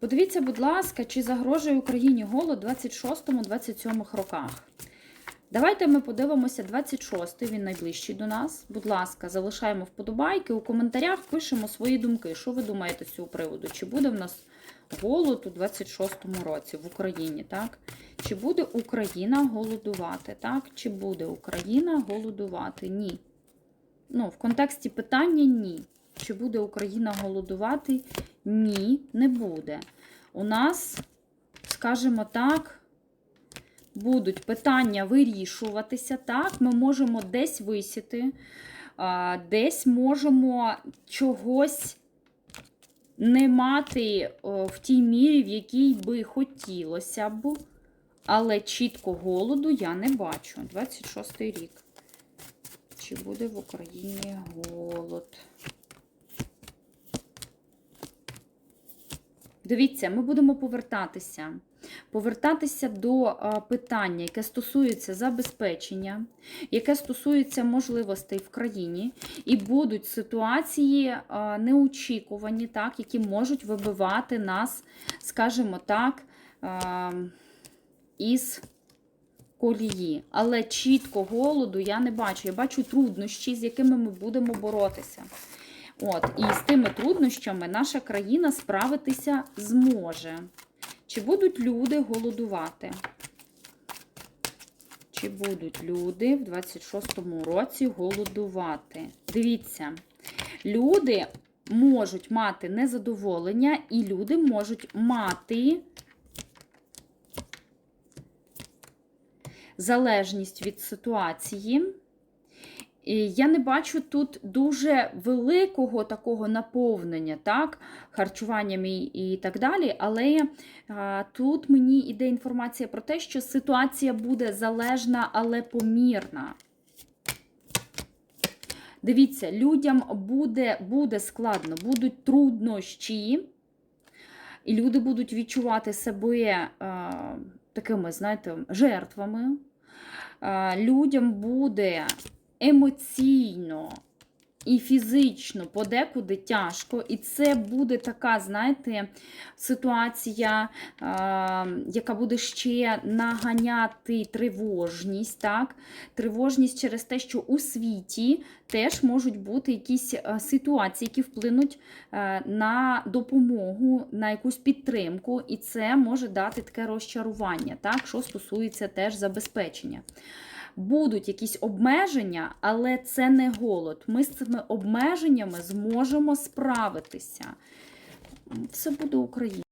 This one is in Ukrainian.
Подивіться, будь ласка, чи загрожує Україні голод у 26-27 роках. Давайте ми подивимося 26-й, він найближчий до нас. Будь ласка, залишаємо вподобайки. У коментарях пишемо свої думки. Що ви думаєте з цього приводу? Чи буде в нас голод у 26-му році в Україні? так? Чи буде Україна голодувати? так? Чи буде Україна голодувати? Ні. Ну, в контексті питання ні. Чи буде Україна голодувати? Ні, не буде. У нас, скажімо так, будуть питання вирішуватися. Так, ми можемо десь висіти, десь можемо чогось не мати в тій мірі, в якій би хотілося б. Але чітко голоду я не бачу. 26 рік. Чи буде в Україні голод? Дивіться, ми будемо повертатися. Повертатися до питання, яке стосується забезпечення, яке стосується можливостей в країні, і будуть ситуації неочікувані, так, які можуть вибивати нас, скажімо так, із колії. Але чітко голоду я не бачу. Я бачу труднощі, з якими ми будемо боротися. От, і з тими труднощами наша країна справитися зможе. Чи будуть люди голодувати? Чи будуть люди в 26-му році голодувати? Дивіться, люди можуть мати незадоволення, і люди можуть мати залежність від ситуації. Я не бачу тут дуже великого такого наповнення, так, харчуванням і так далі. Але а, тут мені йде інформація про те, що ситуація буде залежна, але помірна. Дивіться, людям буде, буде складно, будуть труднощі, і люди будуть відчувати себе а, такими, знаєте, жертвами. А, людям буде емоційно і фізично подекуди тяжко, і це буде така, знаєте, ситуація, е, яка буде ще наганяти тривожність. так? Тривожність через те, що у світі теж можуть бути якісь е, ситуації, які вплинуть е, на допомогу, на якусь підтримку, і це може дати таке розчарування, так? що стосується теж забезпечення будуть якісь обмеження, але це не голод. Ми з цими обмеженнями зможемо справитися. Все буде Україна.